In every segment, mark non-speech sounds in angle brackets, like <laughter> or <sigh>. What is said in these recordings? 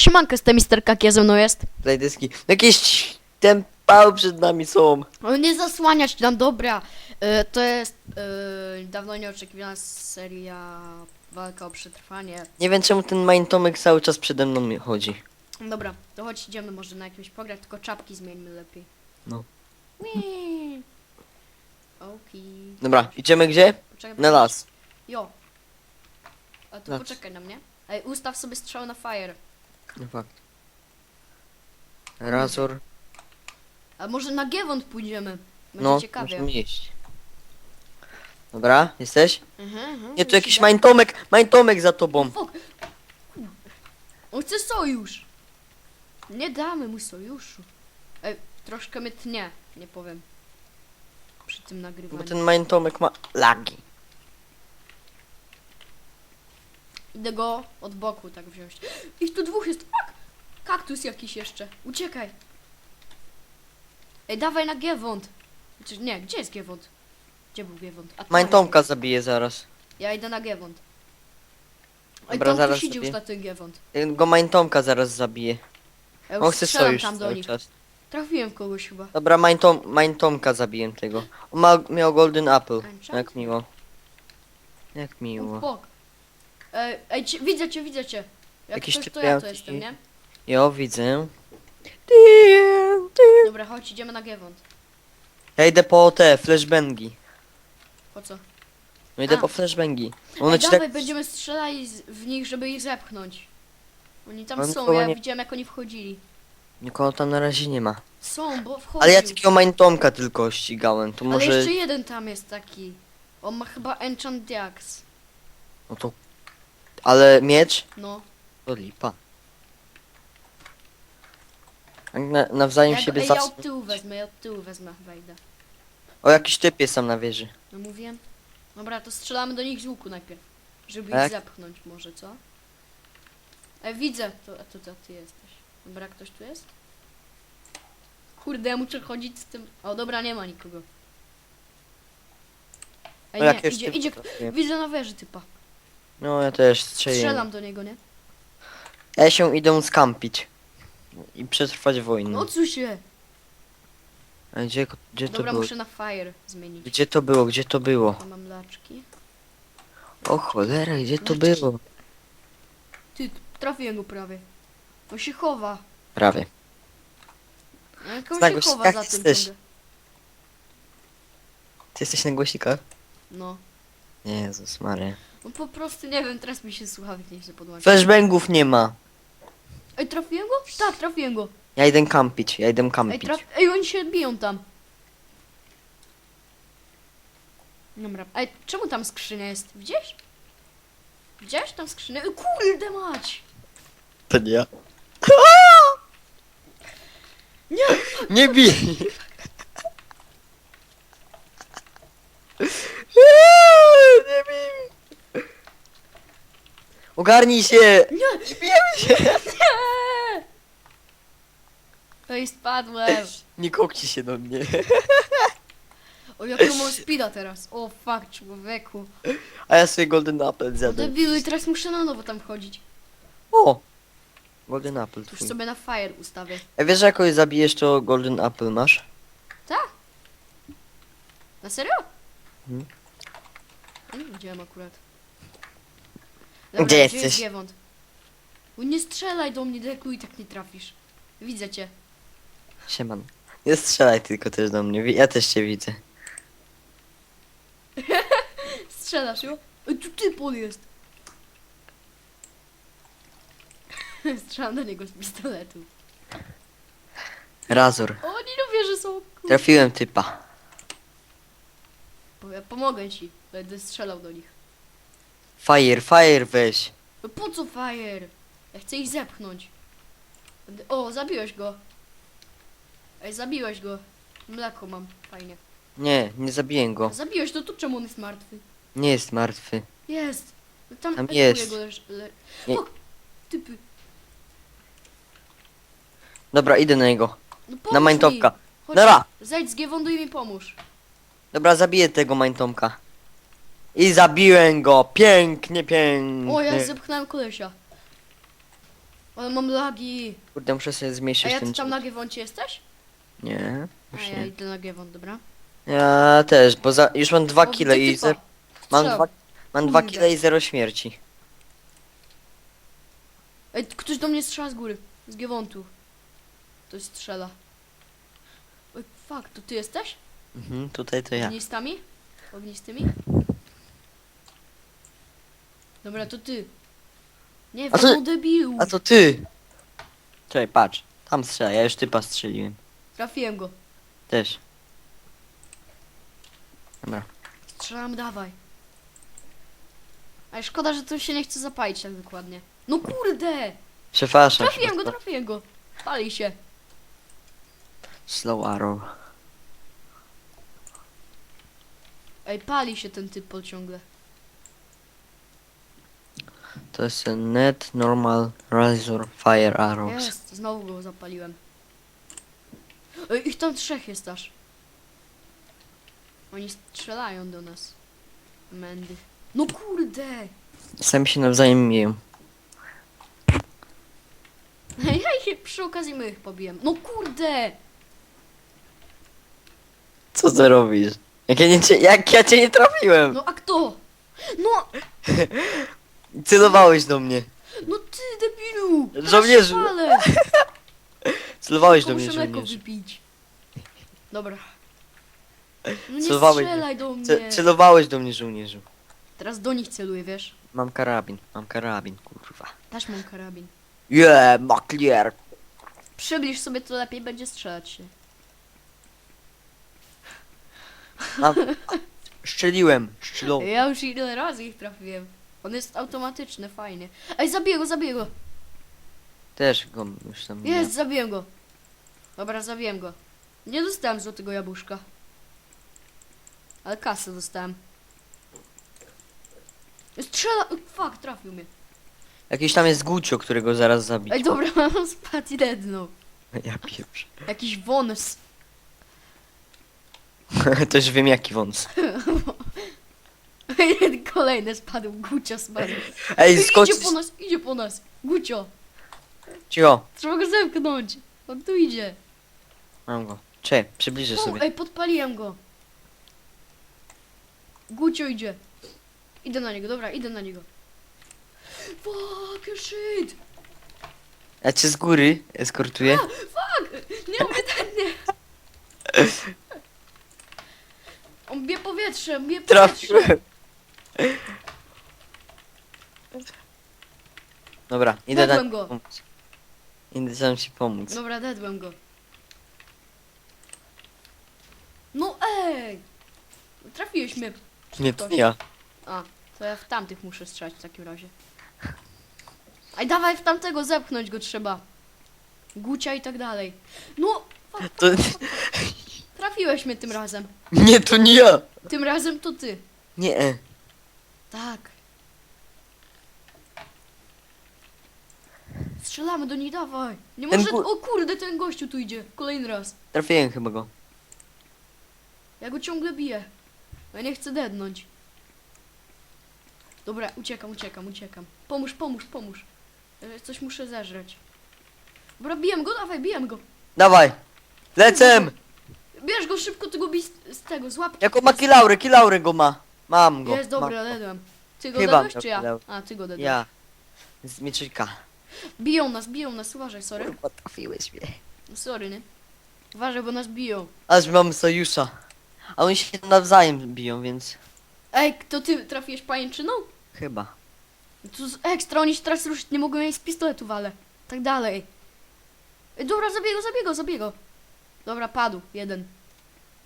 Siemanko, jestem Mister Kakia, ze mną jest. Tutaj dyski. Jakieś tempały przed nami są. O, nie zasłaniać nam, dobra. E, to jest e, dawno nieoczekiwana seria Walka o przetrwanie. Nie wiem czemu ten Main Tomek cały czas przede mną chodzi. Dobra, to chodź idziemy może na jakimś pograć, tylko czapki zmieńmy lepiej. No. Okej. Dobra, idziemy gdzie? Poczekaj, Na las. Jo. A tu Las. poczekaj na mnie. Ej, ustaw sobie strzał na fire. No fakt. Razor. A może na Giewont pójdziemy? Będzie No, ciekawie. musimy iść. Dobra, jesteś? Mhm, mhm, Nie, tu jakiś idę. Main Tomek, Main Tomek za tobą. Fuck. On chce sojusz. Nie damy mu sojuszu. Ej, troszkę mnie tnie, nie powiem. Przy tym Bo nagrywaniu. ten Main Tomek ma lagi. Idę go od boku tak wziąć. Ich tu dwóch jest. Fuck. Kaktus jakiś jeszcze. Uciekaj. Ej, dawaj na Giewont. Znaczy, nie, gdzie jest Giewont? Gdzie był Giewont? A tam jest. Tomka zabije zaraz. Ja idę na Giewont. Ej, Dobra, tam zaraz siedzi już na ten Giewont. Go Main Tomka zaraz zabije. Ja On już chce strzelam sojusz tam do cały nich. czas. Trafiłem kogoś chyba. Dobra, Main, Tom, Tomka zabiję tego. On ma, miał Golden Apple. Enchant? Jak miło. Jak miło. bok. Ej, ej cie, widzę cię, widzę cię. Jak Jakiś ktoś, to ja to ci- jestem, nie? Jo, widzę. Dobra, chodź, idziemy na Giewont. Ja idę po te flashbangi. Po co? No idę A. po flashbangi. One Ej, ci dawaj, tak... będziemy strzelali z- w nich, żeby ich zepchnąć. Oni tam On są, ja nie- widziałem jak oni wchodzili. Nikogo tam na razie nie ma. Są, bo wchodził. Ale ja takiego Main Tomka tylko ścigałem. To Ale może... jeszcze jeden tam jest taki. On ma chyba Enchant Diax. No to... Ale miecz? No. To lipa. Jak Na, nawzajem Ja, siebie ej, ja zas... od tyłu wezmę, ja od tyłu wezmę, wejdę. O, jakiś typ jest tam na wieży. No mówiłem. Dobra, to strzelamy do nich z łuku najpierw. Żeby Tak? ich zepchnąć może, co? Ej, widzę. To, a to, to ty jesteś. Dobra, ktoś tu jest? Kurde, ja muszę chodzić z tym... O, dobra, nie ma nikogo. Ej, O, nie, idzie, idzie... trafiłem. Widzę na wieży typa. No, ja też strzeliłem. Strzelam do niego, nie? Ja się idę skampić. I przetrwać wojnę. No co się? A gdzie, gdzie to Dobra, było? muszę na fire zmienić. Gdzie to było? Gdzie to było? Ja mam laczki. O cholera, gdzie to było? Ty, trafiłem go prawie. On się chowa. Prawie. No, Jak on Znak się chowa jak za tym jesteś? ciągle. Ty jesteś na głośnikach? No. Jezus Maria. No po prostu nie wiem, teraz mi się słuchawek nie chce podłączyć. Flashbangów nie ma. Ej, trafiłem go? Tak, trafiłem go. Ja idę kampić, ja idę Ej, kampić. traf... Ej, oni się biją tam. Dobra. Ej, czemu tam skrzynia jest? Widziałeś? Widziałeś tam skrzynię? Ej, Kurde mać! To nie ja. Nie! Nie bij! Ogarnij się! Nie! Bijemy się! To i spadłem. Nie kokci się do mnie. O, jaką mam speeda teraz. O, fuck, człowieku. A ja sobie Golden Apple No zjadłem. debilu, i teraz muszę na nowo tam chodzić. O! Golden Apple Już twój. sobie na fire ustawię. A wiesz, że jak kogoś zabijesz, to Golden Apple masz? Tak? Na serio? Mhm. Ja nie widziałem akurat. Gdzie gdzie jesteś? Giewont? Nie strzelaj do mnie, deku i tak nie trafisz. Widzę cię. Sieman. Nie strzelaj tylko też do mnie, wi- ja też cię widzę. <laughs> Strzelasz ją? Ej, tu typol jest. <laughs> Strzelam do niego z pistoletu. Razor. O, nie lubię, że są... Trafiłem typa. Pomogę ci. Będę strzelał do nich. Fire, fire weź. No po co fire? Ja chcę ich zepchnąć. Będę- O, zabiłeś go. Ej, zabiłeś go. Mleko mam, fajnie. Nie, nie zabiję go. Zabiłeś, to tu czemu on jest martwy? Nie jest martwy. Jest. No Tam, Tam jest. Go leż, le... Nie. O, typy. Dobra, idę na niego. No Na pomóż mi. Chodź, Dobra. Zejdź z Giewondu i mi pomóż. Dobra, zabiję tego Mindtomka. I zabiłem go! Pięknie, pięknie. O, ja zepchnąłem kolesia. Ale mam lagi. Kurde, muszę sobie A zmniejszyć ja ten ty tam dźwięk. na Giewoncie jesteś? Nie, A już ja nie. idę na Giewont, dobra. Ja też, bo za, już mam dwa O, kile widzę i typa. ze, mam dwa, mam dwa Kurde. kile i zero śmierci. Ej, ktoś do mnie strzela z góry. Z Giewontu. Ktoś strzela. Oj, fuck, to ty jesteś? Mhm, tutaj to ja. Ognistami? Ognistymi? Dobra, to ty. Nie A wiem, to- no debilu. A to ty! Czekaj, patrz. Tam strzela, ja już typa strzeliłem. Trafiłem go. Też. Dobra. Strzelam, dawaj. A szkoda, że tu się nie chce zapalić tak dokładnie. No kurde! Przepraszam. Trafiłem go, trafiłem go. Pali się. Slow arrow. Ej, pali się ten typ ciągle. To jest net normal razor fire arrows. Jest, znowu go zapaliłem. Ej, ich tam trzech jest aż. Oni strzelają do nas. Mendy. No kurde! Sami się nawzajem miją. <laughs> Ja ich przy okazji my ich pobiłem. No kurde! Co ty robisz? Jak ja, nie, cię- jak ja cię nie trafiłem? No a kto? No, <laughs> Celowałeś do mnie. no ty debilu! Teraz Żołnierzu. palę. <laughs> Celowałeś do mnie, muszę mleko żołnierz. wypić. Dobra. No nie Celowałeś- strzelaj do mnie. Ce- celowałeś do mnie, żołnierzu. Teraz do nich celuję, wiesz? Mam karabin, mam karabin, kurwa. Też mam karabin. Yeah, maklier. Przybliż sobie to lepiej będzie strzelać się. Mam... <laughs> Strzeliłem, strzelą. Ja już ile razy ich trafiłem. On jest automatyczny, fajnie. Ej, zabiję go, zabiję go. Też go już tam nie. Jest, zabiłem go. Dobra, zabiłem go. Nie dostałem złotego jabłuszka. Ale kasę dostałem. Strzela... Fuck, trafił mnie. Jakiś tam jest Gucio, którego zaraz zabić. Ej, dobra, <laughs> mam spadł i dednął. <laughs> Ja pieprzę. Jakiś wąs. <laughs> Też wiem jaki wąs. Kolejny spadł, Gucio spadł. Ej, skocz... Idzie po nas, idzie po nas. Gucio, Cicho, trzeba go zemknąć. On tu idzie. mam go. Czekaj, przybliżę O, sobie. ej, podpaliłem go. Gucio idzie. Idę na niego, dobra, idę na niego. Fuck, shit. Ja cię z góry eskortuję. Fuck, nie umie ten, nie. <laughs> On bie powietrze, bie powietrze. Trafiłem. Dobra, idę Dedłem go. pomóc. Idę tam ci pomóc. Dobra, dedłem go. No ej! Trafiłeś mnie. Nie, to nie ja. A, to ja w tamtych muszę strzelać w takim razie. Aj, dawaj w tamtego, zepchnąć go trzeba. Gucia i tak dalej. No, fuck, To... trafiłeś mnie tym razem. Nie, to nie ja. Tym razem to ty. Nie. Tak. Strzelamy do nich, dawaj. Nie Ten może... O kurde, ten gościu tu idzie. Kolejny raz. Trafiłem chyba go. Ja go ciągle biję. Ja nie chcę dednąć. Dobra, uciekam, uciekam, uciekam. Pomóż, pomóż, pomóż. E, Coś muszę zeżreć. Dobra, bijem go, dawaj, bijem go. Dawaj. Lecem. Bierz go szybko, tego bij z, z tego, złap. Jako ma kilaury, kilaury go ma. Mam go. Jest, dobra, Mam go. Ty go Chyba czy ja? A, ty go dedłeś. Ja. Z mieczyka. Biją nas, biją nas, uważaj, sorry. Kurwa, trafiłeś mnie. Sorry, nie? Uważaj, bo nas biją. Aż mamy sojusza. A oni się nawzajem biją, więc... Ej, to ty trafiłeś pajęczyną? Chyba. To z ekstra, oni się teraz ruszyć nie mogą, ja ich z pistoletu walę. Tak dalej. Ej, dobra, zabiego, zabiego, zabiego. Dobra, padł, jeden.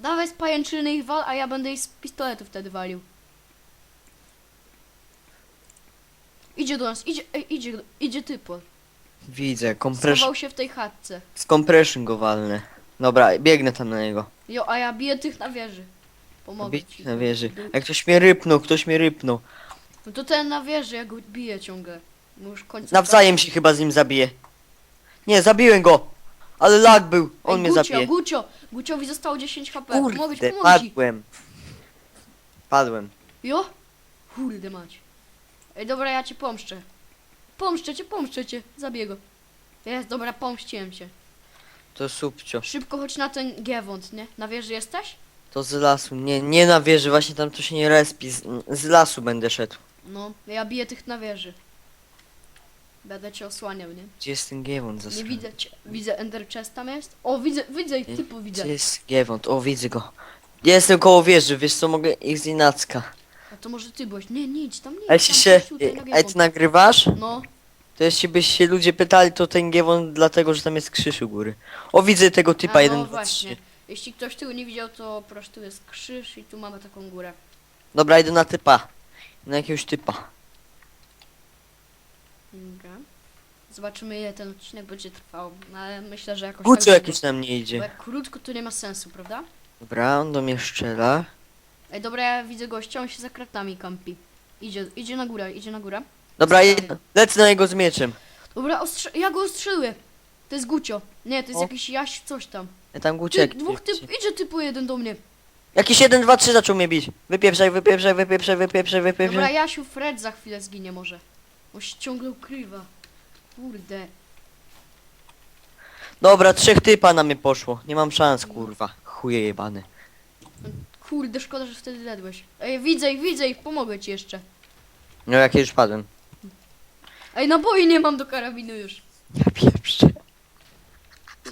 Dawaj z pajęczyny ich wal, a ja będę ich z pistoletu wtedy walił. Idzie do nas, idzie, ej, idzie, idzie typo. Widzę, compression. Schował się w tej chatce. Z compression go walnę. Dobra, biegnę tam na niego. Jo, a ja biję tych na wieży. Pomogę Bić ci. na wieży. Jak ktoś mnie rypnął, ktoś mnie rypnął. No to ten na wieży, ja go biję ciągle. Bo już końcu. Nawzajem się chyba z nim zabije. Nie, zabiłem go! Ale lag był, on Ej, mnie Gucio, zabije. Gucio, Guciowi zostało 10 HP. Mogę ci, Kurde, pomogę ci. padłem. Padłem. Jo? Kurde mać. Ej, dobra, ja cię pomszczę. Pomszczę cię, pomszczę cię. Zabiję go. Jest, dobra, pomściłem się. To subcio. Szybko chodź na ten Giewont, nie? Na wieży jesteś? To z lasu. Nie, nie na wieży, właśnie tam to się nie respi. Z, z lasu będę szedł. No, ja biję tych na wieży. Będę cię osłaniał, nie? Gdzie jest ten Giewont za Nie widzę cię. Widzę Ender Chest tam jest. O, widzę, widzę Nie. typu widzę. Gdzie jest Giewont? O, widzę go. Jestem koło wieży, wiesz co, mogę ich z inacka. A to może ty byłeś. Nie, nie idź tam, nie idź Ale tam, się... chodź tutaj na Ej, ty nagrywasz? No, To jeśli byś się ludzie pytali, to ten Giewont dlatego, że tam jest krzyż u góry. O, widzę tego typa, A, jeden, no dwa, właśnie. trzy. Jeśli ktoś tyłu nie widział, to proszę, tu jest krzyż i tu mamy taką górę. Dobra, idę na typa. Na jakiegoś typa. Dobra. Zobaczymy ile ten odcinek będzie trwał. No, ale myślę, że jakoś Gucio tak jakiś długo. na mnie Bo idzie. jak krótko to nie ma sensu, prawda? Dobra, on do mnie strzela. Ej, dobra, ja widzę gościa, on się za kratami kampi. Idzie, idzie na górę, idzie na górę. Dobra, je, Strzelam. lecę na niego z mieczem. Dobra, ostrze ja go ostrzeliłem. To jest Gucio. Nie, to jest O. jakiś Jaś, coś tam. Ja tam Gucio Ty, jak... dwóch typ, idzie typu jeden do mnie. Jakiś jeden, dwa, trzy zaczął mnie bić. Wypieprzaj, wypieprzaj, wypieprzaj, wypieprzaj, Dobra, wypieprzaj. Jasiu, Fred za chwilę zginie może. On się ciągle ukrywa. Kurde. Dobra, trzech typa na mnie poszło. Nie mam szans, kurwa. Chuje jebany. Kurde, szkoda, że wtedy ledłeś. Ej, widzę ich, widzę ich, pomogę ci jeszcze. No jak już padłem. Ej, naboi nie mam do karabinu już. Ja pieprzę.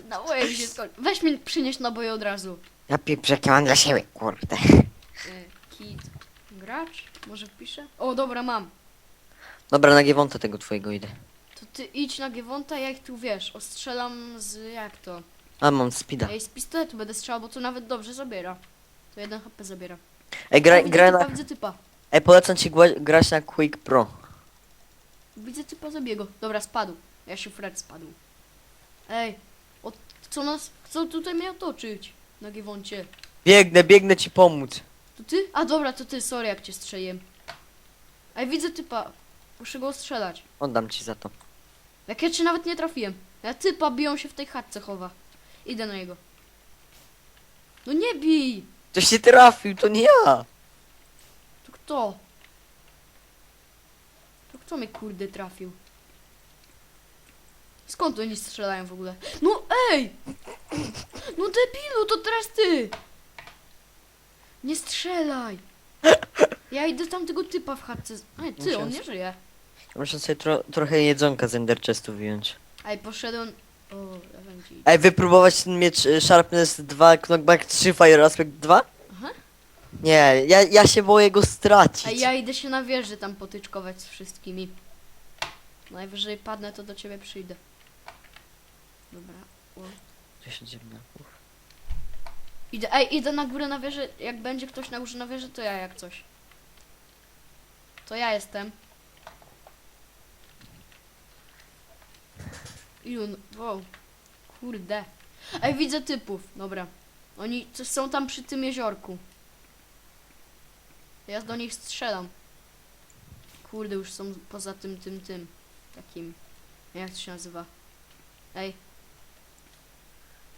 Naboje mi się skończy. Weź mi przynieść naboje od razu. Ja pieprzę, jakie mam dla siebie, kurde. E, kit. Gracz? Może wpiszę? O, dobra, mam. Dobra, na Giewonta tego twojego idę. To ty idź na Giewonta, ja ich tu wiesz, ostrzelam z jak to? A, mam speeda. Ej, z pistoletu będę strzelał, bo to nawet dobrze zabiera. To jeden HP zabiera. Ej, O, gra, widzę gra typa, na... widzę typa. Ej, polecam ci gła- grać na Quick Pro. Widzę typa zabiego. Dobra, spadł. Ja się Fred spadł. Ej, o, co nas, co tutaj mnie otoczyć? Na Giewoncie. Biegnę, biegnę ci pomóc. To ty? A dobra, to ty, sorry jak cię strzeliłem. Ej, widzę typa. Muszę go ostrzelać. Oddam ci za to. Jak ja cię nawet nie trafiłem. Ja typa biją się w tej chatce chowa. Idę na niego. No nie bij! Ktoś się trafił, to nie ja. To kto? To kto mnie kurde trafił? Skąd oni strzelają w ogóle? No ej! No debilu, to teraz ty! Nie strzelaj! Ja idę tam tego typa w chatce. z- Ej, ty, on nie żyje. Muszę sobie tro trochę jedzonka z Ender Chestu wyjąć. Ej, poszedłem... O, ja. Ej, wypróbować ten miecz y, Sharpness 2, Knockback 3, Fire Aspect 2? Aha. Nie, ja, ja się boję go stracić. Ej, ja idę się na wieży tam potyczkować z wszystkimi. Najwyżej padnę, to do ciebie przyjdę. Dobra. O. 10 ziemniaków. Idę, ej, idę na górę na wieżę. Jak będzie ktoś na górze na wieży, to ja jak coś. To ja jestem. Jun, wow. Kurde. Ej, widzę typów. Dobra. Oni coś są tam przy tym jeziorku. Ja do nich strzelam. Kurde, już są poza tym, tym, tym. Takim. Jak to się nazywa? Ej.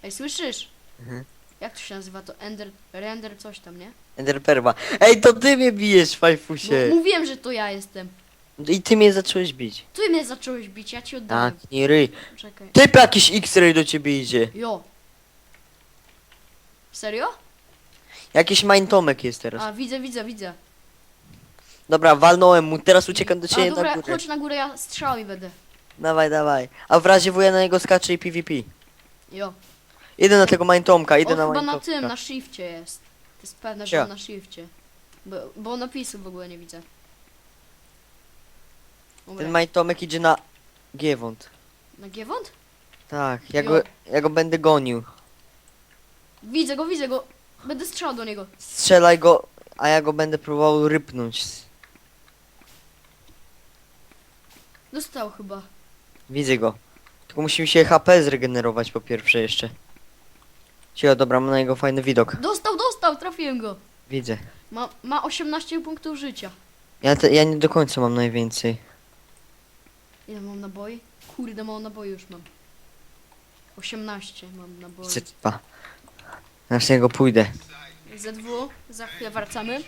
Ej, słyszysz? Mhm. Jak to się nazywa to? Ender, render coś tam, nie? Ender Perma. Ej, to ty mnie bijesz, No, fajfusie. mówiłem, że to ja jestem. I ty mnie zacząłeś bić. Ty mnie zacząłeś bić, ja ci oddałem. Tak, nie ryj. Czekaj. Typ jakiś X-ray do ciebie idzie. Jo. Serio? Jakiś Mindtomek jest teraz. A, widzę, widzę, widzę. Dobra, walnąłem mu, teraz uciekam do A, ciebie dobra, na górę. chodź na górę, ja strzałami będę. Dawaj, dawaj. A w razie wuja na niego skacze i PvP. Jo. Idę na tego Mindtomka, idę On na chyba na tym, na shifcie jest. To jest pewne, że Gdzie? on na shifcie. Bo, bo napisu w ogóle nie widzę. Dobra. Ten Mindtomek idzie na Giewont. Na Giewont? Tak, ja Jo. go, ja go będę gonił. Widzę go, widzę go. Będę strzelał do niego. Strzelaj go, a ja go będę próbował rypnąć. Dostał chyba. Widzę go. Tylko musi mi się HP zregenerować po pierwsze jeszcze. Cicho, dobra, mam na niego fajny widok. Dostał, dostał, trafiłem go. Widzę. Ma, ma 18 punktów życia. Ja, te, ja nie do końca mam najwięcej. Ile mam naboi? Kurde, mało naboi już mam. 18 mam naboi. Na niego pójdę. ZW, za chwilę wracamy.